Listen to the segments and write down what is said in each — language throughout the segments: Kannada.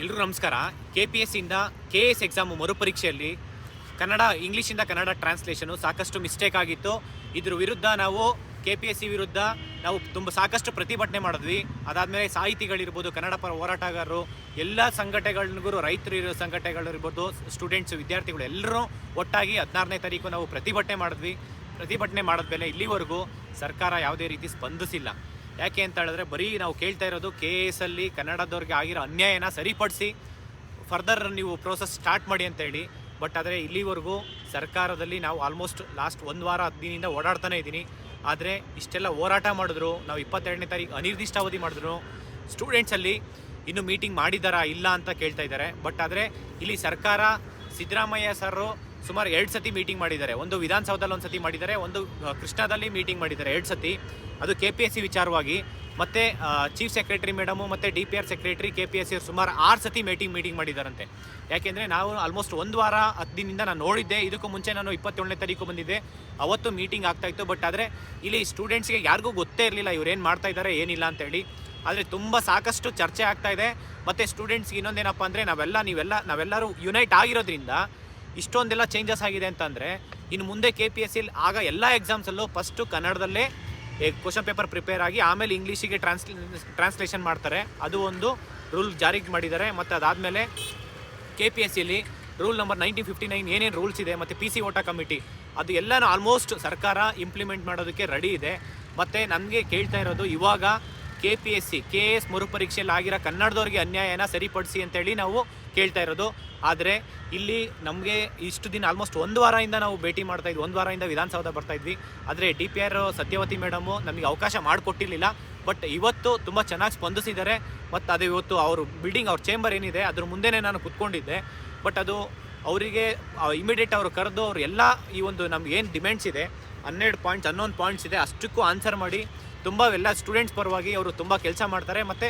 ಎಲ್ರಿಗೂ ನಮಸ್ಕಾರ. ಕೆ ಪಿ ಎಸ್ ಇಂದ ಕೆ ಎಸ್ ಎಕ್ಸಾಮ್ ಮರುಪರೀಕ್ಷೆಯಲ್ಲಿ ಕನ್ನಡ ಇಂಗ್ಲೀಷಿಂದ ಕನ್ನಡ ಟ್ರಾನ್ಸ್ಲೇಷನು ಸಾಕಷ್ಟು ಮಿಸ್ಟೇಕ್ ಆಗಿತ್ತು. ಇದ್ರ ವಿರುದ್ಧ ನಾವು ಕೆ ಪಿ ಎಸ್ ಸಿ ವಿರುದ್ಧ ನಾವು ತುಂಬ ಸಾಕಷ್ಟು ಪ್ರತಿಭಟನೆ ಮಾಡಿದ್ವಿ. ಅದಾದಮೇಲೆ ಸಾಹಿತಿಗಳಿರ್ಬೋದು, ಕನ್ನಡ ಪರ ಹೋರಾಟಗಾರರು, ಎಲ್ಲ ಸಂಘಟನೆಗಳಿಗೂ ರೈತರು ಇರೋ ಸಂಘಟನೆಗಳಿರ್ಬೋದು ಸ್ಟೂಡೆಂಟ್ಸ್ ವಿದ್ಯಾರ್ಥಿಗಳು ಎಲ್ಲರೂ ಒಟ್ಟಾಗಿ ಹದಿನಾರನೇ ತಾರೀಕು ನಾವು ಪ್ರತಿಭಟನೆ ಮಾಡಿದ್ವಿ. ಪ್ರತಿಭಟನೆ ಮಾಡಿದ್ಮೇಲೆ ಇಲ್ಲಿವರೆಗೂ ಸರ್ಕಾರ ಯಾವುದೇ ರೀತಿ ಸ್ಪಂದಿಸಿಲ್ಲ. ಯಾಕೆ ಅಂತ ಹೇಳಿದ್ರೆ ಬರೀ ನಾವು ಕೇಳ್ತಾ ಇರೋದು ಕೆ ಎಸ್ ಅಲ್ಲಿ ಕನ್ನಡದವ್ರಿಗೆ ಆಗಿರೋ ಅನ್ಯಾಯನ ಸರಿಪಡಿಸಿ ಫರ್ದರ್ ನೀವು ಪ್ರೋಸೆಸ್ ಸ್ಟಾರ್ಟ್ ಮಾಡಿ ಅಂತ ಹೇಳಿ. ಬಟ್ ಆದರೆ ಇಲ್ಲಿವರೆಗೂ ಸರ್ಕಾರದಲ್ಲಿ ನಾವು ಆಲ್ಮೋಸ್ಟ್ ಲಾಸ್ಟ್ ಒಂದು ವಾರ ಹತ್ತು ದಿನದಿಂದ ಓಡಾಡ್ತಾನೆ ಇದ್ದೀನಿ. ಆದರೆ ಇಷ್ಟೆಲ್ಲ ಹೋರಾಟ ಮಾಡಿದ್ರು, ನಾವು ಇಪ್ಪತ್ತೆರಡನೇ ತಾರೀಕು ಅನಿರ್ದಿಷ್ಟಾವಧಿ ಮಾಡಿದ್ರು. ಸ್ಟೂಡೆಂಟ್ಸಲ್ಲಿ ಇನ್ನೂ ಮೀಟಿಂಗ್ ಮಾಡಿದ್ದಾರಾ ಇಲ್ಲ ಅಂತ ಕೇಳ್ತಾ ಇದ್ದಾರೆ. ಬಟ್ ಆದರೆ ಇಲ್ಲಿ ಸರ್ಕಾರ ಸಿದ್ದರಾಮಯ್ಯ ಸರ್ ಸುಮಾರು ಎರಡು ಸತಿ ಮೀಟಿಂಗ್ ಮಾಡಿದ್ದಾರೆ. ಒಂದು ವಿಧಾನಸೌಧದಲ್ಲಿ ಒಂದು ಸತಿ ಮಾಡಿದ್ದಾರೆ, ಒಂದು ಕೃಷ್ಣಾದಲ್ಲಿ ಮೀಟಿಂಗ್ ಮಾಡಿದ್ದಾರೆ. ಎರಡು ಸತಿ. ಅದು ಕೆ ಪಿ ಎಸ್ ಸಿ ವಿಚಾರವಾಗಿ. ಮತ್ತು ಚೀಫ್ ಸೆಕ್ರೆಟರಿ ಮೇಡಮು ಮತ್ತು D P R secretary K P S C ಸುಮಾರು ಆರು ಸತಿ ಮೀಟಿಂಗ್ ಮೀಟಿಂಗ್ ಮಾಡಿದ್ದಾರಂತೆ. ಯಾಕೆಂದರೆ ನಾವು ಆಲ್ಮೋಸ್ಟ್ ಒಂದು ವಾರ ಹತ್ತು ದಿನದಿಂದ ನಾನು ನೋಡಿದ್ದೆ. ಇದಕ್ಕೂ ಮುಂಚೆ ನಾನು ಇಪ್ಪತ್ತೇಳನೇ ತಾರೀಕು ಬಂದಿದ್ದೆ. ಅವತ್ತು ಮೀಟಿಂಗ್ ಆಗ್ತಾಯಿತ್ತು ಬಟ್ ಆದರೆ ಇಲ್ಲಿ ಸ್ಟೂಡೆಂಟ್ಸ್ಗೆ ಯಾರಿಗೂ ಗೊತ್ತೇ ಇರಲಿಲ್ಲ ಇವ್ರು ಏನು ಮಾಡ್ತಾ ಇದ್ದಾರೆ ಏನಿಲ್ಲ ಅಂತೇಳಿ ಆದರೆ ತುಂಬ ಸಾಕಷ್ಟು ಚರ್ಚೆ ಆಗ್ತಾ ಇದೆ. ಮತ್ತು ಸ್ಟೂಡೆಂಟ್ಸ್ಗೆ ಇನ್ನೊಂದೇನಪ್ಪ ಅಂದರೆ ನಾವೆಲ್ಲ, ನೀವೆಲ್ಲ, ನಾವೆಲ್ಲರೂ ಯುನೈಟ್ ಆಗಿರೋದ್ರಿಂದ ಇಷ್ಟೊಂದೆಲ್ಲ ಚೇಂಜಸ್ ಆಗಿದೆ ಅಂತಂದರೆ, ಇನ್ನು ಮುಂದೆ ಕೆ ಪಿ ಎಸ್ ಸಿಲಿ ಆಗ ಎಲ್ಲ ಎಕ್ಸಾಮ್ಸಲ್ಲೂ ಫಸ್ಟು ಕನ್ನಡದಲ್ಲೇ ಕ್ವಶನ್ ಪೇಪರ್ ಪ್ರಿಪೇರ್ ಆಗಿ ಆಮೇಲೆ ಇಂಗ್ಲೀಷಿಗೆ ಟ್ರಾನ್ಸ್ಲೇ ಟ್ರಾನ್ಸ್ಲೇಷನ್ ಮಾಡ್ತಾರೆ. ಅದು ಒಂದು ರೂಲ್ ಜಾರಿಗೆ ಮಾಡಿದ್ದಾರೆ. ಮತ್ತು ಅದಾದಮೇಲೆ K P S ಸಿಲಿ rule number nineteen fifty nine ಏನೇನು ರೂಲ್ಸ್ ಇದೆ, ಮತ್ತು ಪಿ ಸಿ ಓಟಾ ಕಮಿಟಿ ಅದು ಎಲ್ಲನೂ ಆಲ್ಮೋಸ್ಟ್ ಸರ್ಕಾರ ಇಂಪ್ಲಿಮೆಂಟ್ ಮಾಡೋದಕ್ಕೆ ರೆಡಿ ಇದೆ. ಮತ್ತು ನನಗೆ ಕೇಳ್ತಾ ಇರೋದು, ಇವಾಗ K P S C K S ಮರುಪರೀಕ್ಷೆಯಲ್ಲಿ ಆಗಿರೋ ಕನ್ನಡದವ್ರಿಗೆ ಅನ್ಯಾಯನ ಸರಿಪಡಿಸಿ ಅಂತೇಳಿ ನಾವು ಕೇಳ್ತಾ ಇರೋದು. ಆದರೆ ಇಲ್ಲಿ ನಮಗೆ ಇಷ್ಟು ದಿನ ಆಲ್ಮೋಸ್ಟ್ ಒಂದು ವಾರದಿಂದ ನಾವು ಭೇಟಿ ಮಾಡ್ತಾ ಇದ್ವಿ. ಒಂದು ವಾರದಿಂದ ವಿಧಾನಸೌಧ ಬರ್ತಾ ಇದ್ವಿ. ಆದರೆ D P R Satyavathi madam ನಮಗೆ ಅವಕಾಶ ಮಾಡಿಕೊಟ್ಟಿರಲಿಲ್ಲ. ಬಟ್ ಇವತ್ತು ತುಂಬ ಚೆನ್ನಾಗಿ ಸ್ಪಂದಿಸಿದ್ದಾರೆ. ಮತ್ತು ಅದು ಇವತ್ತು ಅವರು ಬಿಲ್ಡಿಂಗ್ ಅವ್ರ ಚೇಂಬರ್ ಏನಿದೆ, ಅದ್ರ ಮುಂದೆನೇ ನಾನು ಕುತ್ಕೊಂಡಿದ್ದೆ. ಬಟ್ ಅದು ಅವರಿಗೆ ಇಮಿಡಿಯೇಟ್ ಅವರು ಕರೆದು ಅವ್ರು ಎಲ್ಲ ಈ ಒಂದು ನಮ್ಗೆ ಏನು ಡಿಮ್ಯಾಂಡ್ಸ್ ಇದೆ, ಹನ್ನೆರಡು ಪಾಯಿಂಟ್ಸ್ ಹನ್ನೊಂದು ಪಾಯಿಂಟ್ಸ್ ಇದೆ, ಅಷ್ಟಕ್ಕೂ ಆನ್ಸರ್ ಮಾಡಿ. ತುಂಬ ಎಲ್ಲ ಸ್ಟೂಡೆಂಟ್ಸ್ ಪರವಾಗಿ ಅವರು ತುಂಬ ಕೆಲಸ ಮಾಡ್ತಾರೆ. ಮತ್ತು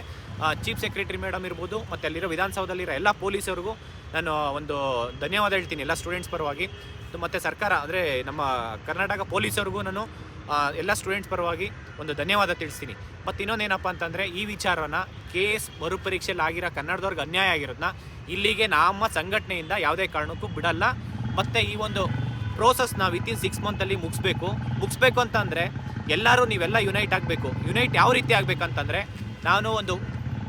ಚೀಫ್ ಸೆಕ್ರೆಟರಿ ಮೇಡಮ್ ಇರ್ಬೋದು, ಮತ್ತು ಅಲ್ಲಿರೋ ವಿಧಾನಸೌಧದಲ್ಲಿರೋ ಎಲ್ಲ ಪೊಲೀಸರಿಗೂ ನಾನು ಒಂದು ಧನ್ಯವಾದ ಹೇಳ್ತೀನಿ ಎಲ್ಲ ಸ್ಟೂಡೆಂಟ್ಸ್ ಪರವಾಗಿ. ಮತ್ತು ಸರ್ಕಾರ, ಅಂದರೆ ನಮ್ಮ ಕರ್ನಾಟಕ ಪೊಲೀಸರಿಗೂ ನಾನು ಎಲ್ಲ ಸ್ಟೂಡೆಂಟ್ಸ್ ಪರವಾಗಿ ಒಂದು ಧನ್ಯವಾದ ತಿಳಿಸ್ತೀನಿ. ಮತ್ತು ಇನ್ನೊಂದೇನಪ್ಪ ಅಂತಂದರೆ, ಈ ವಿಚಾರನ ಕೆ ಎಸ್ ಮರುಪರೀಕ್ಷೆಯಲ್ಲಿ ಆಗಿರೋ ಕನ್ನಡದವ್ರಿಗೆ ಅನ್ಯಾಯ ಆಗಿರೋದನ್ನ ಇಲ್ಲಿಗೆ ನಮ್ಮ ಸಂಘಟನೆಯಿಂದ ಯಾವುದೇ ಕಾರಣಕ್ಕೂ ಬಿಡಲ್ಲ. ಮತ್ತು ಈ ಒಂದು ಪ್ರೋಸೆಸ್ ನಾವು ವಿತಿನ್ ಸಿಕ್ಸ್ ಮಂತಲ್ಲಿ ಮುಗಿಸ್ಬೇಕು. ಮುಗಿಸ್ಬೇಕು ಅಂತಂದರೆ ಎಲ್ಲರೂ ನೀವೆಲ್ಲ ಯುನೈಟ್ ಆಗಬೇಕು. ಯುನೈಟ್ ಯಾವ ರೀತಿ ಆಗಬೇಕಂತಂದರೆ ನಾನು ಒಂದು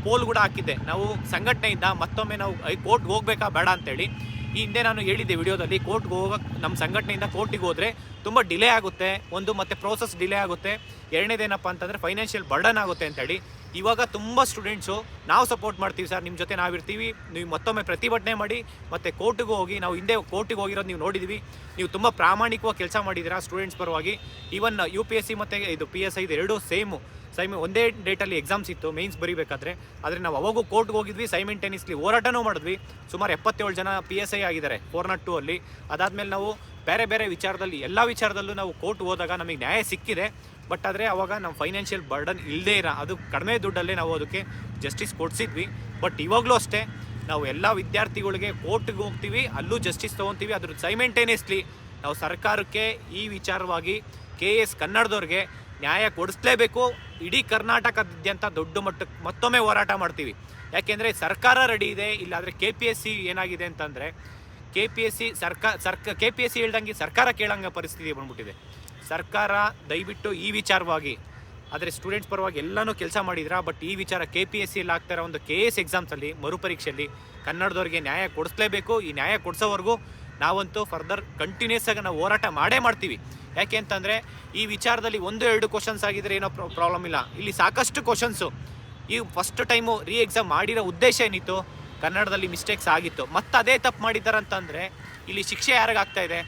ಪೋಲ್ ಕೂಡ ಹಾಕಿದ್ದೆ. ನಾವು ಸಂಘಟನೆಯಿಂದ ಮತ್ತೊಮ್ಮೆ ನಾವು ಕೋರ್ಟ್ಗೆ ಹೋಗ್ಬೇಕಾ ಬೇಡ ಅಂತೇಳಿ. ಈ ಹಿಂದೆ ನಾನು ಹೇಳಿದ್ದೆ ವಿಡಿಯೋದಲ್ಲಿ ಕೋರ್ಟ್ಗೆ ಹೋಗೋಕೆ ನಮ್ಮ ಸಂಘಟನೆಯಿಂದ ಕೋರ್ಟಿಗೆ ಹೋದರೆ ತುಂಬ ಡಿಲೇ ಆಗುತ್ತೆ. ಒಂದು ಮತ್ತು ಪ್ರೋಸೆಸ್ ಡಿಲೇ ಆಗುತ್ತೆ. ಎರಡನೇದೇನಪ್ಪ ಅಂತಂದರೆ ಫೈನಾನ್ಷಿಯಲ್ ಬರ್ಡನ್ ಆಗುತ್ತೆ ಅಂತೇಳಿ. ಇವಾಗ ತುಂಬ ಸ್ಟೂಡೆಂಟ್ಸು ನಾವು ಸಪೋರ್ಟ್ ಮಾಡ್ತೀವಿ ಸರ್ ನಿಮ್ಮ ಜೊತೆ ನಾವಿರ್ತೀವಿ. ನೀವು ಮತ್ತೊಮ್ಮೆ ಪ್ರತಿಭಟನೆ ಮಾಡಿ, ಮತ್ತು ಕೋರ್ಟಿಗೆ ಹೋಗಿ, ನಾವು ಹಿಂದೆ ಕೋರ್ಟಿಗೆ ಹೋಗಿರೋದು ನೀವು ನೋಡಿದ್ವಿ. ನೀವು ತುಂಬ ಪ್ರಾಮಾಣಿಕವಾಗಿ ಕೆಲಸ ಮಾಡಿದ್ದೀರಾ ಸ್ಟೂಡೆಂಟ್ಸ್ ಪರವಾಗಿ. Even U P S C ಮತ್ತು ಇದು ಪಿ ಎಸ್ ಐ ಇದು ಎರಡೂ ಸೇಮು ಸೈಮ್ ಒಂದೇ ಡೇಟಲ್ಲಿ ಎಕ್ಸಾಮ್ಸ್ ಇತ್ತು ಮೇನ್ಸ್ ಬರೀಬೇಕಾದ್ರೆ. ಆದರೆ ನಾವು ಅವಾಗೂ ಕೋರ್ಟ್ಗೆ ಹೋಗಿದ್ವಿ ಸೈಮೆಂಟೇನಿಯಸ್ಲಿ ಹೋರಾಟನೂ ಮಾಡಿದ್ವಿ. ಸುಮಾರು ಎಪ್ಪತ್ತೇಳು ಜನ ಪಿ ಎಸ್ ಐ ಆಗಿದ್ದಾರೆ ಫೋರ್ ನಾಟ್ ಟೂ ಅಲ್ಲಿ. ಅದಾದಮೇಲೆ ನಾವು ಬೇರೆ ಬೇರೆ ವಿಚಾರದಲ್ಲಿ, ಎಲ್ಲ ವಿಚಾರದಲ್ಲೂ ನಾವು ಕೋರ್ಟ್ ಹೋದಾಗ ನಮಗೆ ನ್ಯಾಯ ಸಿಕ್ಕಿದೆ. ಬಟ್ ಆದರೆ ಅವಾಗ ನಮ್ಮ ಫೈನಾನ್ಷಿಯಲ್ ಬರ್ಡನ್ ಇಲ್ಲದೇ ಇರೋ, ಅದು ಕಡಿಮೆ ದುಡ್ಡಲ್ಲೇ ನಾವು ಅದಕ್ಕೆ ಜಸ್ಟಿಸ್ ಕೊಡಿಸಿದ್ವಿ. ಬಟ್ ಇವಾಗಲೂ ಅಷ್ಟೇ, ನಾವು ಎಲ್ಲ ವಿದ್ಯಾರ್ಥಿಗಳಿಗೆ ಕೋರ್ಟ್ಗೆ ಹೋಗ್ತೀವಿ, ಅಲ್ಲೂ ಜಸ್ಟಿಸ್ ತೊಗೊತೀವಿ. ಅದ್ರ ಸೈಮೆಂಟೇನಿಯಸ್ಲಿ ನಾವು ಸರ್ಕಾರಕ್ಕೆ ಈ ವಿಚಾರವಾಗಿ ಕೆ ಎಸ್ ಕನ್ನಡದವ್ರಿಗೆ ನ್ಯಾಯ ಕೊಡಿಸ್ಲೇಬೇಕು. ಇಡೀ ಕರ್ನಾಟಕದಾದ್ಯಂತ ದೊಡ್ಡ ಮಟ್ಟಕ್ಕೆ ಮತ್ತೊಮ್ಮೆ ಹೋರಾಟ ಮಾಡ್ತೀವಿ. ಯಾಕೆಂದರೆ ಸರ್ಕಾರ ರೆಡಿ ಇದೆ, ಇಲ್ಲಾಂದರೆ ಕೆ ಪಿ ಎಸ್ ಸಿ ಏನಾಗಿದೆ ಅಂತಂದರೆ ಕೆ ಪಿ ಎಸ್ ಸಿ ಸರ್ಕಾರ ಸರ್ಕ ಕೆ ಪಿ ಎಸ್ ಸಿ ಹೇಳ್ದಂಗೆ ಸರ್ಕಾರ ಕೇಳಂಗ ಪರಿಸ್ಥಿತಿ ಬಂದ್ಬಿಟ್ಟಿದೆ. ಸರ್ಕಾರ ದಯವಿಟ್ಟು ಈ ವಿಚಾರವಾಗಿ, ಆದರೆ ಸ್ಟೂಡೆಂಟ್ಸ್ ಪರವಾಗಿ ಎಲ್ಲನೂ ಕೆಲಸ ಮಾಡಿದ್ರ, ಬಟ್ ಈ ವಿಚಾರ ಕೆ ಪಿ ಎಸ್ ಸಿಯಲ್ಲಿ ಆಗ್ತಾ ಇರೋ ಒಂದು ಕೆ ಎಸ್ ಎಕ್ಸಾಮ್ಸಲ್ಲಿ ಮರುಪರೀಕ್ಷೆಯಲ್ಲಿ ಕನ್ನಡದವ್ರಿಗೆ ನ್ಯಾಯ ಕೊಡಿಸ್ಲೇಬೇಕು. ಈ ನ್ಯಾಯ ಕೊಡಿಸೋವರೆಗೂ ನಾವಂತೂ ಫರ್ದರ್ ಕಂಟಿನ್ಯೂಸ್ ಆಗಿ ನಾವು ಹೋರಾಟ ಮಾಡೇ ಮಾಡ್ತೀವಿ. ಯಾಕೆ ಅಂತಂದರೆ, ಈ ವಿಚಾರದಲ್ಲಿ ಒಂದು, ಎರಡು ಕ್ವಶನ್ಸ್ ಆಗಿದ್ರೆ ಏನೋ ಪ್ರಾಬ್ಲಮ್ ಇಲ್ಲ. ಇಲ್ಲಿ ಸಾಕಷ್ಟು ಕ್ವಶನ್ಸು ಈ ಫಸ್ಟ್ ಟೈಮು ರೀ ಎಕ್ಸಾಮ್ ಮಾಡಿರೋ ಉದ್ದೇಶ ಏನಿತ್ತು? ಕನ್ನಡದಲ್ಲಿ ಮಿಸ್ಟೇಕ್ಸ್ ಆಗಿತ್ತು. ಮತ್ತೆ ಅದೇ ತಪ್ಪು ಮಾಡಿದ್ದಾರೆ ಅಂತಂದರೆ ಇಲ್ಲಿ ಶಿಕ್ಷೆ ಯಾರಿಗಾಗ್ತಾ ಇದೆ?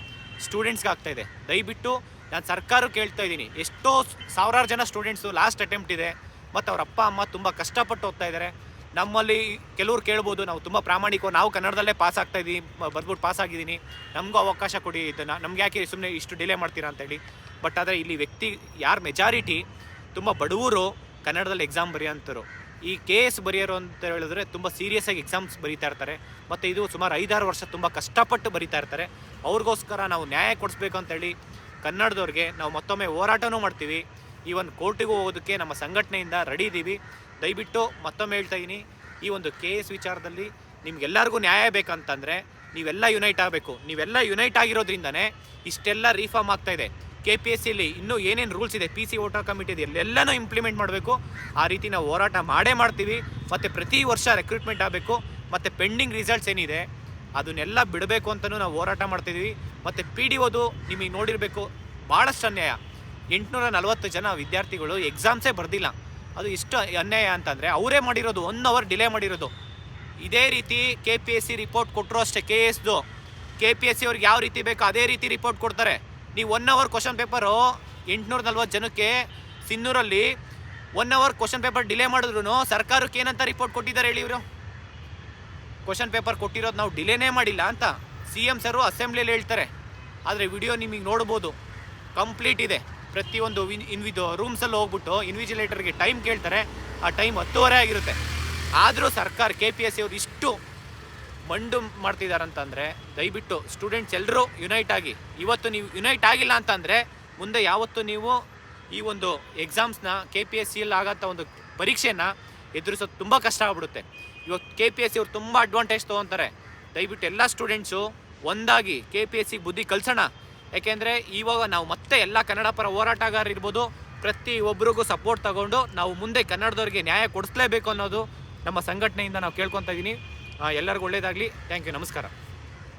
ಸ್ಟೂಡೆಂಟ್ಸ್ಗೆ ಆಗ್ತಾ ಇದೆ. ದಯವಿಟ್ಟು ನಾನು ಸರ್ಕಾರ ಕೇಳ್ತಾ ಇದ್ದೀನಿ. ಎಷ್ಟೋ ಸಾವಿರಾರು ಜನ ಸ್ಟೂಡೆಂಟ್ಸು ಲಾಸ್ಟ್ ಅಟೆಂಪ್ಟ್ ಇದೆ. ಮತ್ತು ಅವ್ರ ಅಪ್ಪ, ಅಮ್ಮ ತುಂಬ ಕಷ್ಟಪಟ್ಟು ಓದ್ತಾ ಇದ್ದಾರೆ ನಮ್ಮಲ್ಲಿ ಕೆಲವ್ರು ಕೇಳ್ಬೋದು, ನಾವು ತುಂಬ ಪ್ರಾಮಾಣಿಕ ನಾವು ಕನ್ನಡದಲ್ಲೇ ಪಾಸ್ ಆಗ್ತಾ ಇದ್ದೀವಿ ಬರ್ಬಿಟ್ಟು ಪಾಸ್ ಆಗಿದ್ದೀನಿ. ನಮಗೂ ಅವಕಾಶ ಕೊಡಿ ಇದನ್ನು. ನಮ್ಗೆ ಯಾಕೆ ಸುಮ್ಮನೆ ಇಷ್ಟು ಡಿಲೇ ಮಾಡ್ತೀರಾ ಅಂತೇಳಿ ಬಟ್ ಆದರೆ ಇಲ್ಲಿ ವ್ಯಕ್ತಿ ಯಾರು ಮೆಜಾರಿಟಿ ತುಂಬ ಬಡವರು ಕನ್ನಡದಲ್ಲಿ ಎಕ್ಸಾಮ್ ಬರೆಯೋಂಥವ್ರು ಈ ಕೆ ಎಸ್ ಬರೆಯೋರು ಅಂತ ಹೇಳಿದ್ರೆ ತುಂಬ ಸೀರಿಯಸ್ ಆಗಿ ಎಕ್ಸಾಮ್ಸ್ ಬರೀತಾ ಇರ್ತಾರೆ. ಮತ್ತು ಇದು ಸುಮಾರು ಐದಾರು ವರ್ಷ ತುಂಬ ಕಷ್ಟಪಟ್ಟು ಬರೀತಾ ಇರ್ತಾರೆ. ಅವ್ರಿಗೋಸ್ಕರ ನಾವು ನ್ಯಾಯ ಕೊಡಿಸ್ಬೇಕು ಅಂತೇಳಿ ಕನ್ನಡದವ್ರಿಗೆ ನಾವು ಮತ್ತೊಮ್ಮೆ ಹೋರಾಟನೂ ಮಾಡ್ತೀವಿ. ಈ ಒಂದು ಕೋರ್ಟಿಗೂ ಹೋಗೋದಕ್ಕೆ ನಮ್ಮ ಸಂಘಟನೆಯಿಂದ ರೆಡಿ ಇದ್ದೀವಿ ದಯವಿಟ್ಟು ಮತ್ತೊಮ್ಮೆ ಹೇಳ್ತಾ ಇದ್ದೀನಿ ಈ ಒಂದು ಕೆ ಎಸ್ ವಿಚಾರದಲ್ಲಿ ನಿಮ್ಗೆಲ್ಲರಿಗೂ ನ್ಯಾಯ ಬೇಕಂತಂದರೆ ನೀವೆಲ್ಲ ಯುನೈಟ್ ಆಗಬೇಕು. ನೀವೆಲ್ಲ ಯುನೈಟ್ ಆಗಿರೋದ್ರಿಂದನೇ ಇಷ್ಟೆಲ್ಲ ರೀಫಾರ್ಮ್ ಆಗ್ತಾಯಿದೆ ಕೆ ಪಿ ಎಸ್ ಸಿಲಿ ಇನ್ನೂ ಏನೇನು ರೂಲ್ಸ್ ಇದೆ? ಪಿ ಸಿ ಓಟರ್ ಕಮಿಟಿ ಇದೆ ಇಂಪ್ಲಿಮೆಂಟ್ ಮಾಡಬೇಕು. ಆ ರೀತಿ ನಾವು ಹೋರಾಟ ಮಾಡೇ ಮಾಡ್ತೀವಿ. ಮತ್ತು ಪ್ರತಿ ವರ್ಷ ರೆಕ್ರೂಟ್ಮೆಂಟ್ ಆಗಬೇಕು. ಮತ್ತು ಪೆಂಡಿಂಗ್ ರಿಸಲ್ಟ್ಸ್ ಏನಿದೆ, ಅದನ್ನೆಲ್ಲ ಬಿಡಬೇಕು ಅಂತಲೂ ನಾವು ಹೋರಾಟ ಮಾಡ್ತಿದ್ದೀವಿ ಮತ್ತು ಪಿ ಡಿ ಓದು ನಿಮಗೆ ನೋಡಿರಬೇಕು ಭಾಳಷ್ಟು ಅನ್ಯಾಯ. ಎಂಟುನೂರ ನಲವತ್ತು ಜನ ವಿದ್ಯಾರ್ಥಿಗಳು ಎಕ್ಸಾಮ್ಸೇ ಬರೆದಿಲ್ಲ. ಅದು ಇಷ್ಟು ಅನ್ಯಾಯ ಅಂತಂದರೆ ಅವರೇ ಮಾಡಿರೋದು ಒನ್ ಅವರ್ ಡಿಲೇ ಮಾಡಿರೋದು. ಇದೇ ರೀತಿ K P S C report ಕೊಟ್ಟರು ಅಷ್ಟೇ ಕೆ ಎಸ್ದು ಕೆ ಪಿ ಎಸ್ ಸಿ ಅವ್ರಿಗೆ ಯಾವ ರೀತಿ ಬೇಕೋ ಅದೇ ರೀತಿ ರಿಪೋರ್ಟ್ ಕೊಡ್ತಾರೆ. ನೀವು ಒನ್ ಅವರ್ ಕ್ವಶನ್ ಪೇಪರು ಎಂಟುನೂರ ನಲ್ವತ್ತು ಜನಕ್ಕೆ ಸಿನ್ನೂರಲ್ಲಿ one hour question paper delay ಮಾಡಿದ್ರು ಸರ್ಕಾರಕ್ಕೆ ಏನಂತ ರಿಪೋರ್ಟ್ ಕೊಟ್ಟಿದ್ದಾರೆ ಹೇಳಿ ಇವರು? ಕ್ವಶನ್ ಪೇಪರ್ ಕೊಟ್ಟಿರೋದು ನಾವು ಡಿಲೇನೇ ಮಾಡಿಲ್ಲ ಅಂತ ಸಿ ಎಂ ಸರು ಅಸೆಂಬ್ಲಿಯಲ್ಲಿ ಹೇಳ್ತಾರೆ. ಆದರೆ ವಿಡಿಯೋ ನಿಮಗೆ ನೋಡ್ಬೋದು. ಕಂಪ್ಲೀಟ್ ಇದೆ. ಪ್ರತಿಯೊಂದು ವಿನ್ ಇನ್ವಿದು ರೂಮ್ಸಲ್ಲಿ ಹೋಗ್ಬಿಟ್ಟು ಇನ್ವಿಜಿಲೇಟರ್ಗೆ ಟೈಮ್ ಕೇಳ್ತಾರೆ. ಆ ಟೈಮ್ ಹತ್ತುವರೆ ಆಗಿರುತ್ತೆ. ಆದರೂ ಸರ್ಕಾರ ಕೆ ಪಿ ಎಸ್ ಸಿ ಅವರು ಇಷ್ಟು ಮಂಡು ಮಾಡ್ತಿದ್ದಾರಂತಂದರೆ ದಯವಿಟ್ಟು ಸ್ಟೂಡೆಂಟ್ಸ್ ಎಲ್ಲರೂ ಯುನೈಟ್ ಆಗಿ, ಇವತ್ತು ನೀವು ಯುನೈಟ್ ಆಗಿಲ್ಲ ಅಂತಂದರೆ, ಮುಂದೆ ಯಾವತ್ತು ನೀವು ಈ ಒಂದು ಎಕ್ಸಾಮ್ಸ್ನ ಕೆ ಪಿ ಎಸ್ ಸಿಯಲ್ಲಿ ಆಗೋಂಥ ಒಂದು ಪರೀಕ್ಷೆನ ಎದುರಿಸೋದು ತುಂಬ ಕಷ್ಟ ಆಗ್ಬಿಡುತ್ತೆ. ಇವತ್ತು ಕೆ ಪಿ ಎಸ್ ಸಿ ಅವ್ರು ತುಂಬ ಅಡ್ವಾಂಟೇಜ್ ತೊಗೊತಾರೆ. ದಯವಿಟ್ಟು ಎಲ್ಲ ಸ್ಟೂಡೆಂಟ್ಸು ಒಂದಾಗಿ ಕೆ ಪಿ ಎಸ್ ಸಿ ಬುದ್ಧಿ ಕಲ್ಸೋಣ. ಯಾಕೆಂದರೆ ಇವಾಗ ನಾವು ಮತ್ತೆ ಎಲ್ಲ ಕನ್ನಡ ಪರ ಹೋರಾಟಗಾರರಿರ್ಬೋದು ಪ್ರತಿ ಒಬ್ಬರಿಗೂ ಸಪೋರ್ಟ್ ತಗೊಂಡು ನಾವು ಮುಂದೆ ಕನ್ನಡದವ್ರಿಗೆ ನ್ಯಾಯ ಕೊಡಿಸ್ಲೇಬೇಕು ಅನ್ನೋದು ನಮ್ಮ ಸಂಘಟನೆಯಿಂದ ನಾವು ಕೇಳ್ಕೊತಾ ಇದ್ದೀನಿ. ಎಲ್ಲರಿಗೂ ಒಳ್ಳೆಯದಾಗಲಿ ಥ್ಯಾಂಕ್ ಯು ನಮಸ್ಕಾರ.